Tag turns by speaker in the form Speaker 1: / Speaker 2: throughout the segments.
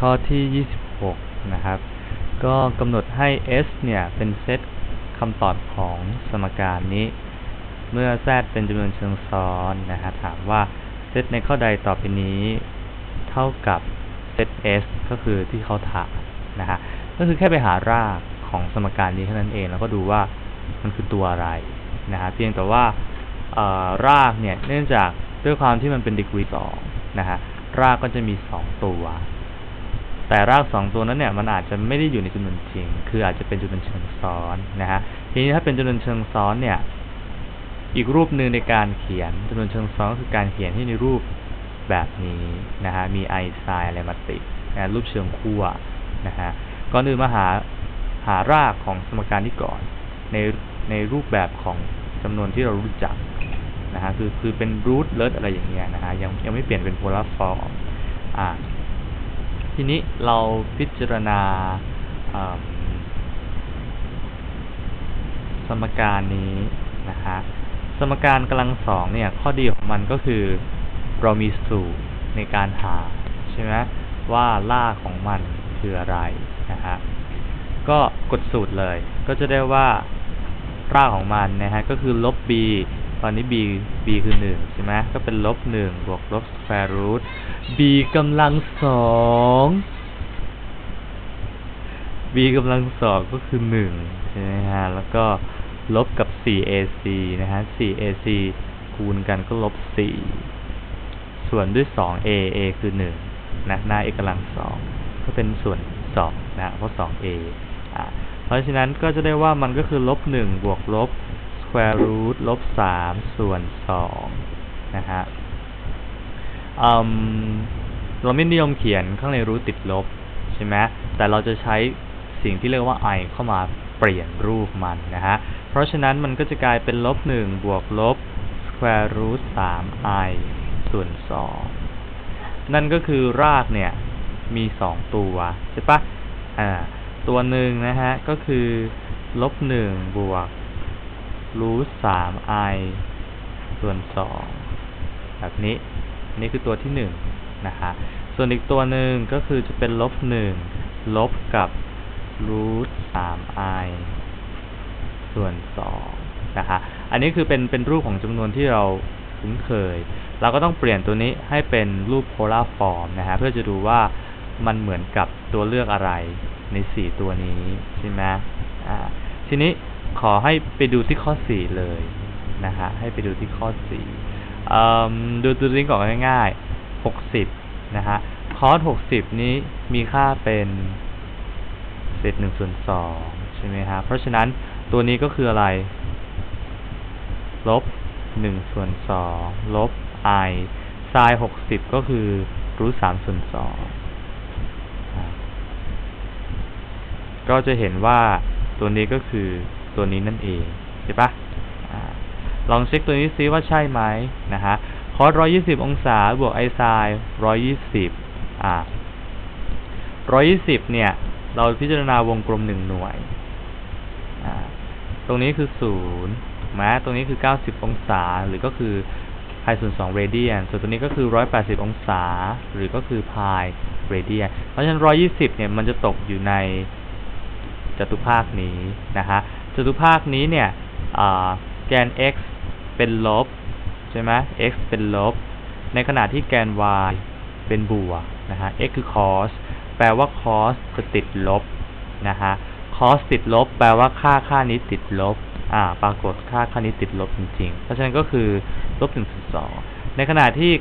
Speaker 1: ข้อที่ 26 นะครับ ก็กำหนดให้ S เนี่ย เป็นเซตคำตอบของสมการนี้ เมื่อ Z เป็นจำนวนเชิงซ้อนนะฮะถามว่าเซตในข้อใดต่อไปนี้ เท่ากับเซต S ก็คือที่เขาถามนะฮะก็คือแค่ไปหารากของสมการนี้เท่านั้นเอง แล้วก็ดูว่ามันคือตัวอะไรนะฮะเพียงแต่ว่ารากเนี่ยเนื่องจากด้วยความที่มันเป็นดีกรีสองนะฮะรากก็จะมี 2 ตัว แต่ราก2ตัวนั้นเนี่ยมันอาจจะไม่ได้อยู่ในจำนวนจริง คืออาจจะเป็นจำนวนเชิงซ้อนนะฮะทีนี้ถ้าเป็นจำนวนเชิงซ้อนเนี่ย อีกรูปหนึ่งในการเขียนจำนวนเชิงซ้อนก็คือการเขียนที่ในรูปแบบนี้นะฮะมีไอไซน์อะไรมาติดนะรูปเชิงขั้วนะฮะก่อนอื่นมาหาหารากของสมการนี้ก่อน ในในรูปแบบของจำนวนที่เรารู้จักนะฮะคือคือเป็นรูทเลิศอะไรอย่างเงี้ยนะฮะยังยังไม่เปลี่ยนเป็นโพลาร์ฟอร์มอ่า ทีนี้เราพิจารณาสมการนี้นะฮะสมการกำลังสองเนี่ยข้อดีของมันก็คือเรามีสูตรในการหาใช่ไหมว่าล่ากของมันคืออะไรนะฮะก็กดสูตรเลย ก็จะได้ว่ารากของมันนะฮะก็คือลบ b ตอนนี้ b b คือหนึ่งใช่ไหมก็เป็นลบหนึ่งบวกลบ square root b กำลังสอง b กำลังสองก็คือหนึ่งใช่ไหมฮะ แล้วก็ลบกับ 4ac นะฮะ 4ac คูณกันก็ลบ 4 ส่วนด้วย 2a a คือ 1 นะ หน้า a กำลังสองก็เป็นส่วน 2 นะ เพราะ 2a อะเพราะฉะนั้นก็จะได้ว่ามันก็คือลบ 1 บวกลบ square root ลบ3ส่วน2นะฮะอืมเราไม่นิยมเขียนข้างในรูทติดลบใช่ไหมแต่เราจะใช้สิ่งที่เรียกว่า i เข้ามาเปลี่ยนรูปมันนะฮะ เพราะฉะนั้นมันก็จะกลายเป็นลบ1บวกลบ square root 3 i ส่วน2นั่นก็คือรากเนี่ย มี2ตัวใช่ปะอ่าตัวหนึ่งนะฮะ ก็คือลบ1บวก root 3 i ส่วน2แบบนี้นี่คือตัวที่1นะฮะส่วนอีกตัวหนึ่งก็คือจะเป็นลบ1ลบกับ root 3 i ส่วน2นะฮะอันนี้คือเป็นเป็นรูปของจำนวนที่เราคุ้นเคย เราก็ต้องเปลี่ยนตัวนี้ให้เป็นรูปโพลาร์ฟอร์มนะฮะเพื่อจะดูว่ามันเหมือนกับตัวเลือกอะไรใน 4 ตัวนี้ใช่ไหมอ่า ทีนี้ขอให้ไปดูที่ข้อ 4 เลยนะฮะให้ไปดูที่ข้อ4อืมดูตัวนี้ก่อนง่ายๆ 60 นะฮะคอส60 นี้มีค่าเป็นเศษ1ส่วน2ใช่ไหมฮะเพราะฉะนั้นตัวนี้ก็คืออะไร ลบ1ส่วน2ลบ i ไซน์60 ก็คือรูท3ส่วน2อ่าก็จะเห็นว่า ตัวนี้ก็คือตัวนี้นั่นเองใช่ปะอ่าลองเช็คตัวนี้ซิว่าใช่ไหมนะฮะคอส120องศาบวก i ไซน์120อ่า120เนี่ย เราพิจารณาวงกลมหน่วยอ่าตรงนี้คือ0นะตรงนี้คือ90องศาหรือก็คือ pi ส่วน2เรเดียน ส่วนตัวนี้ก็คือ180องศา หรือก็คือ pi เรเดียน เพราะฉะนั้น120เนี่ยมันจะตกอยู่ใน จตุภาคนี้นะฮะจตุภาคนี้เนี่ยแกน x เป็นลบใช่ไหม x เป็นลบ ในขณะที่แกน y เป็นบวกนะฮะ x คือ cos แปลว่า cos จะติดลบนะฮะ cos ติดลบ แปลว่าค่าค่านี้ติดลบอ่าปรากฏค่าค่านี้ติดลบจริงๆ เพราะฉะนั้นก็คือลบ1ส่วน2ในขณะที่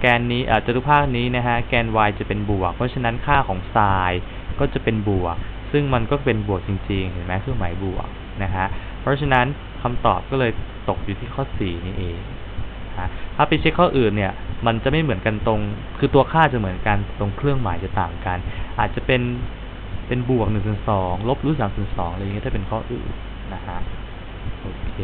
Speaker 1: แกนนี้จตุภาคนี้นะฮะแกน y จะเป็นบวก เพราะฉะนั้นค่าของ sin ก็จะเป็นบวก ซึ่งมันก็เป็นบวกจริงๆ เห็นไหมเครื่องหมายบวกนะฮะ เพราะฉะนั้นคำตอบก็เลยตกอยู่ที่ข้อ 4 นี่เองนะฮะถ้าไปเช็คข้ออื่นเนี่ย มันจะไม่เหมือนกันตรง คือตัวค่าจะเหมือนกันตรงเครื่องหมายจะต่างกัน อาจจะเป็นเป็นบวก1ส่วน2ลบรูท3ส่วน2อะไรอย่างเงี้ยถ้าเป็นข้ออื่นนะฮะ โอเค